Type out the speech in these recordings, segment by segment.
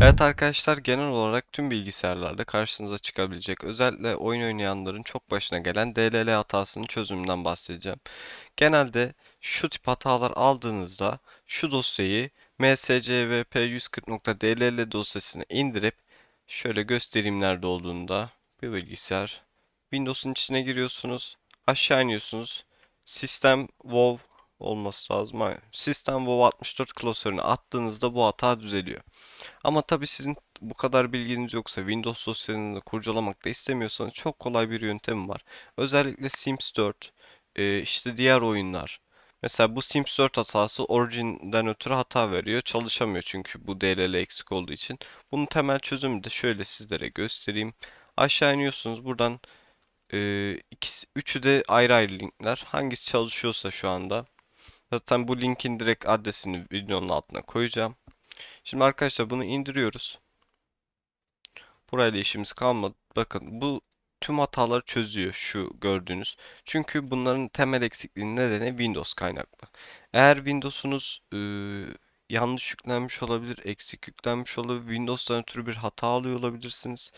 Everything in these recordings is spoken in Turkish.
Evet arkadaşlar genel olarak tüm bilgisayarlarda karşınıza çıkabilecek özellikle oyun oynayanların çok başına gelen DLL hatasının çözümünden bahsedeceğim. Genelde şu tip hatalar aldığınızda şu dosyayı mscvp140.dll dosyasını indirip şöyle göstereyim nerede olduğunda bir bilgisayar Windows'un içine giriyorsunuz aşağı iniyorsunuz System WoW olması lazım. System WoW 64 klasörünü attığınızda bu hata düzeliyor. Ama tabii sizin bu kadar bilginiz yoksa Windows dosyalarını kurcalamak da istemiyorsanız çok kolay bir yöntem var. Özellikle Sims 4, e, işte diğer oyunlar. Mesela bu Sims 4 hatası orijinden ötürü hata veriyor. Çalışamıyor çünkü bu DLL eksik olduğu için. Bunun temel çözümü de şöyle sizlere göstereyim. Aşağı iniyorsunuz. Buradan e, ikisi, üçü de ayrı ayrı linkler. Hangisi çalışıyorsa şu anda. Zaten bu linkin direkt adresini videonun altına koyacağım. Şimdi arkadaşlar bunu indiriyoruz. Burayla işimiz kalmadı. Bakın bu tüm hataları çözüyor şu gördüğünüz. Çünkü bunların temel eksikliğinin nedeni Windows kaynaklı. Eğer Windows'unuz ıı, yanlış yüklenmiş olabilir, eksik yüklenmiş olabilir, Windows'tan ötürü bir hata alıyor olabilirsiniz.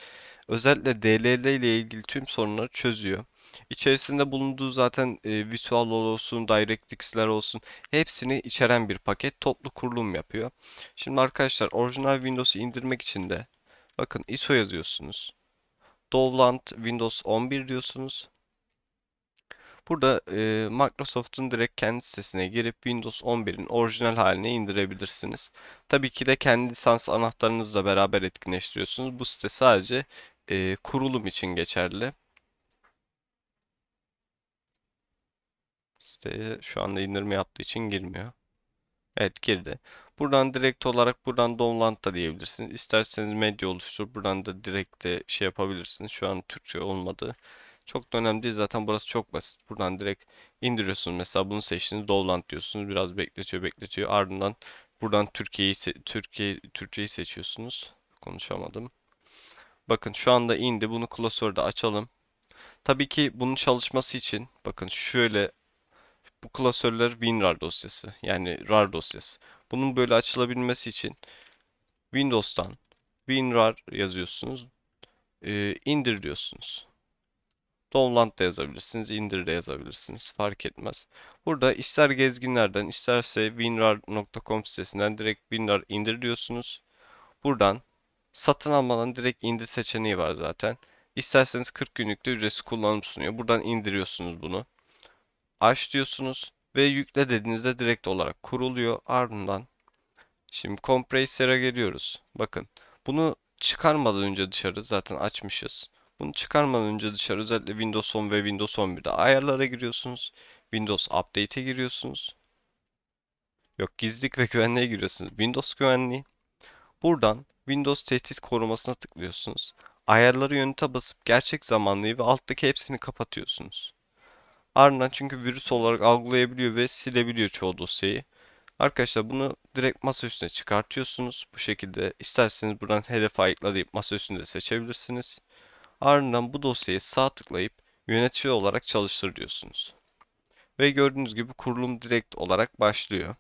Özellikle DLL ile ilgili tüm sorunları çözüyor. İçerisinde bulunduğu zaten e, Visual olsun, DirectX'ler olsun hepsini içeren bir paket toplu kurulum yapıyor. Şimdi arkadaşlar orijinal Windows'u indirmek için de bakın ISO yazıyorsunuz. Dovland Windows 11 diyorsunuz. Burada e, Microsoft'un direkt kendi sitesine girip Windows 11'in orijinal halini indirebilirsiniz. Tabii ki de kendi lisans anahtarınızla beraber etkinleştiriyorsunuz. Bu site sadece e, kurulum için geçerli. Siteye şu anda indirme yaptığı için girmiyor. Evet girdi. Buradan direkt olarak buradan download da diyebilirsiniz. İsterseniz medya oluştur. Buradan da direkt de şey yapabilirsiniz. Şu an Türkçe olmadı. Çok da önemli değil. Zaten burası çok basit. Buradan direkt indiriyorsunuz. Mesela bunu seçtiniz. Download diyorsunuz. Biraz bekletiyor bekletiyor. Ardından buradan Türkiye'yi Türkiye Türkçeyi seçiyorsunuz. Konuşamadım. Bakın şu anda indi. Bunu klasörde açalım. Tabii ki bunun çalışması için bakın şöyle bu klasörler WinRAR dosyası. Yani RAR dosyası. Bunun böyle açılabilmesi için Windows'tan WinRAR yazıyorsunuz. Ee, indir diyorsunuz. Download da yazabilirsiniz, indir de yazabilirsiniz. Fark etmez. Burada ister gezginlerden, isterse winrar.com sitesinden direkt WinRAR indir diyorsunuz. Buradan satın almadan direkt indir seçeneği var zaten. İsterseniz 40 günlükte ücretsiz kullanım sunuyor. Buradan indiriyorsunuz bunu aç diyorsunuz ve yükle dediğinizde direkt olarak kuruluyor. Ardından şimdi Compressor'a geliyoruz. Bakın bunu çıkarmadan önce dışarı zaten açmışız. Bunu çıkarmadan önce dışarı özellikle Windows 10 ve Windows 11'de ayarlara giriyorsunuz. Windows Update'e giriyorsunuz. Yok gizlilik ve güvenliğe giriyorsunuz. Windows güvenliği. Buradan Windows tehdit korumasına tıklıyorsunuz. Ayarları yönete basıp gerçek zamanlıyı ve alttaki hepsini kapatıyorsunuz. Ardından çünkü virüs olarak algılayabiliyor ve silebiliyor çoğu dosyayı. Arkadaşlar bunu direkt masa üstüne çıkartıyorsunuz. Bu şekilde isterseniz buradan hedef ayıkla deyip masa üstünde seçebilirsiniz. Ardından bu dosyayı sağ tıklayıp yönetici olarak çalıştır diyorsunuz. Ve gördüğünüz gibi kurulum direkt olarak başlıyor.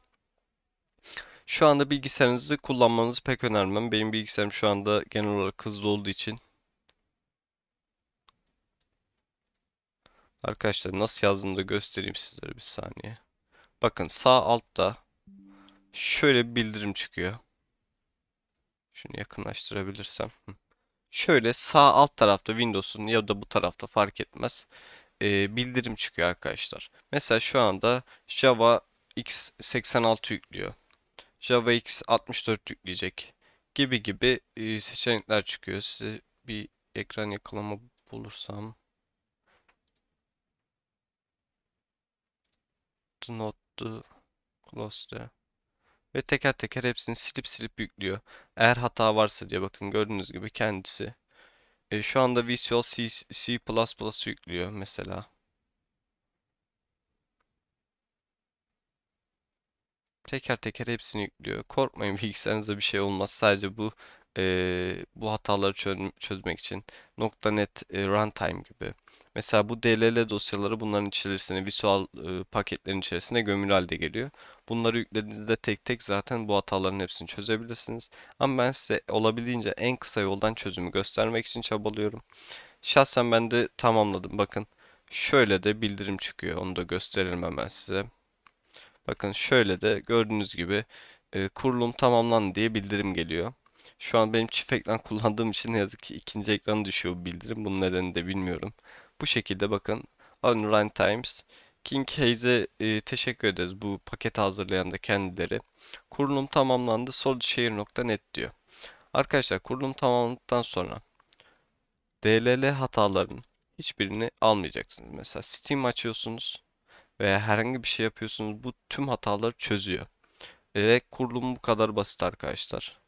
Şu anda bilgisayarınızı kullanmanızı pek önermem. Benim bilgisayarım şu anda genel olarak hızlı olduğu için Arkadaşlar nasıl yazdığını da göstereyim sizlere bir saniye. Bakın sağ altta şöyle bir bildirim çıkıyor. Şunu yakınlaştırabilirsem. Şöyle sağ alt tarafta Windows'un ya da bu tarafta fark etmez. Ee, bildirim çıkıyor arkadaşlar. Mesela şu anda Java X86 yüklüyor. Java X64 yükleyecek. Gibi gibi e, seçenekler çıkıyor. Size bir ekran yakalama bulursam. Close the ve teker teker hepsini silip silip yüklüyor. Eğer hata varsa diye bakın gördüğünüz gibi kendisi. E, şu anda Visual C, C++ yüklüyor mesela. Teker teker hepsini yüklüyor. Korkmayın bilgisayarınızda bir şey olmaz. Sadece bu e, bu hataları çöz, çözmek için .NET e, Runtime gibi Mesela bu DLL dosyaları bunların içerisine, visual e, paketlerin içerisine gömülü halde geliyor. Bunları yüklediğinizde tek tek zaten bu hataların hepsini çözebilirsiniz. Ama ben size olabildiğince en kısa yoldan çözümü göstermek için çabalıyorum. Şahsen ben de tamamladım. Bakın şöyle de bildirim çıkıyor. Onu da gösterelim hemen size. Bakın şöyle de gördüğünüz gibi e, kurulum tamamlandı diye bildirim geliyor. Şu an benim çift ekran kullandığım için ne yazık ki ikinci ekran düşüyor bildirim. Bunun nedenini de bilmiyorum. Bu şekilde bakın on Runtimes King Haze'e e, teşekkür ederiz bu paketi hazırlayan da kendileri. Kurulum tamamlandı solidshare.net diyor. Arkadaşlar kurulum tamamlandıktan sonra DLL hatalarının hiçbirini almayacaksınız. Mesela Steam açıyorsunuz veya herhangi bir şey yapıyorsunuz. Bu tüm hataları çözüyor. Ve kurulum bu kadar basit arkadaşlar.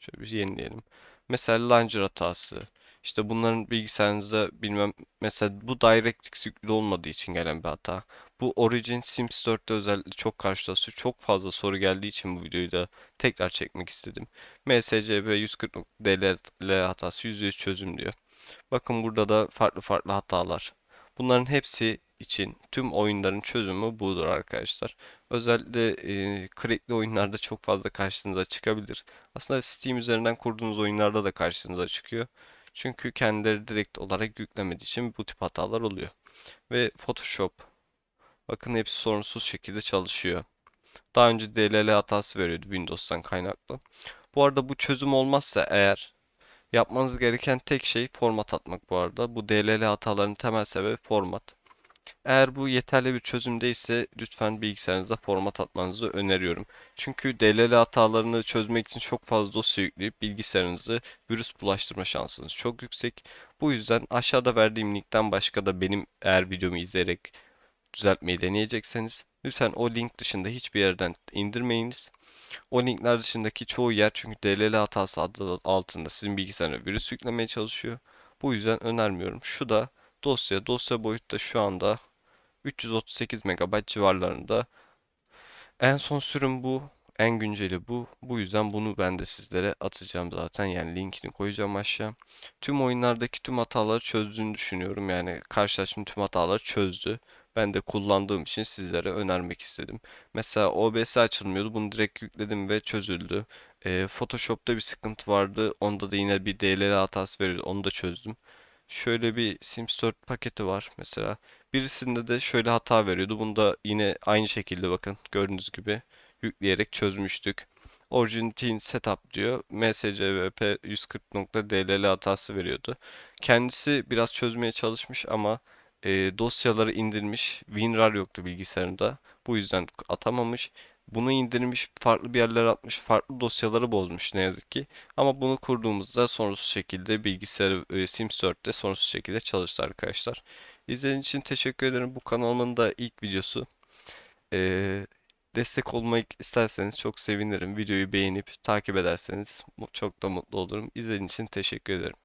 Şöyle bir yenileyelim. Mesela launcher hatası. İşte bunların bilgisayarınızda bilmem mesela bu DirectX yüklü olmadığı için gelen bir hata. Bu Origin Sims 4'te özellikle çok karşılaşıyor. Çok fazla soru geldiği için bu videoyu da tekrar çekmek istedim. MSCB 140 DLL hatası %100 çözüm diyor. Bakın burada da farklı farklı hatalar. Bunların hepsi için tüm oyunların çözümü budur arkadaşlar. Özellikle e, crackli oyunlarda çok fazla karşınıza çıkabilir. Aslında Steam üzerinden kurduğunuz oyunlarda da karşınıza çıkıyor. Çünkü kendileri direkt olarak yüklemediği için bu tip hatalar oluyor. Ve Photoshop. Bakın hepsi sorunsuz şekilde çalışıyor. Daha önce DLL hatası veriyordu Windows'tan kaynaklı. Bu arada bu çözüm olmazsa eğer yapmanız gereken tek şey format atmak bu arada. Bu DLL hatalarının temel sebebi format. Eğer bu yeterli bir çözüm değilse lütfen bilgisayarınıza format atmanızı öneriyorum. Çünkü DLL hatalarını çözmek için çok fazla dosya yükleyip bilgisayarınızı virüs bulaştırma şansınız çok yüksek. Bu yüzden aşağıda verdiğim linkten başka da benim eğer videomu izleyerek düzeltmeyi deneyecekseniz lütfen o link dışında hiçbir yerden indirmeyiniz. O linkler dışındaki çoğu yer çünkü DLL hatası adı altında sizin bilgisayarına virüs yüklemeye çalışıyor. Bu yüzden önermiyorum. Şu da dosya. Dosya boyutu da şu anda 338 MB civarlarında. En son sürüm bu. En günceli bu. Bu yüzden bunu ben de sizlere atacağım zaten. Yani linkini koyacağım aşağı. Tüm oyunlardaki tüm hataları çözdüğünü düşünüyorum. Yani karşılaştığım tüm hataları çözdü. Ben de kullandığım için sizlere önermek istedim. Mesela OBS açılmıyordu. Bunu direkt yükledim ve çözüldü. Ee, Photoshop'ta bir sıkıntı vardı. Onda da yine bir DLL hatası veriyordu. Onu da çözdüm. Şöyle bir Sims 4 paketi var mesela. Birisinde de şöyle hata veriyordu. Bunu da yine aynı şekilde bakın gördüğünüz gibi yükleyerek çözmüştük. Origin Setup diyor. MSCVP 140.dll hatası veriyordu. Kendisi biraz çözmeye çalışmış ama e, dosyaları indirmiş. WinRAR yoktu bilgisayarında. Bu yüzden atamamış. Bunu indirmiş, farklı bir yerlere atmış, farklı dosyaları bozmuş ne yazık ki. Ama bunu kurduğumuzda sorunsuz şekilde bilgisayar e, Sims 4'te sorunsuz şekilde çalıştı arkadaşlar. İzlediğiniz için teşekkür ederim. Bu kanalımın da ilk videosu. Ee, destek olmak isterseniz çok sevinirim. Videoyu beğenip takip ederseniz çok da mutlu olurum. İzlediğiniz için teşekkür ederim.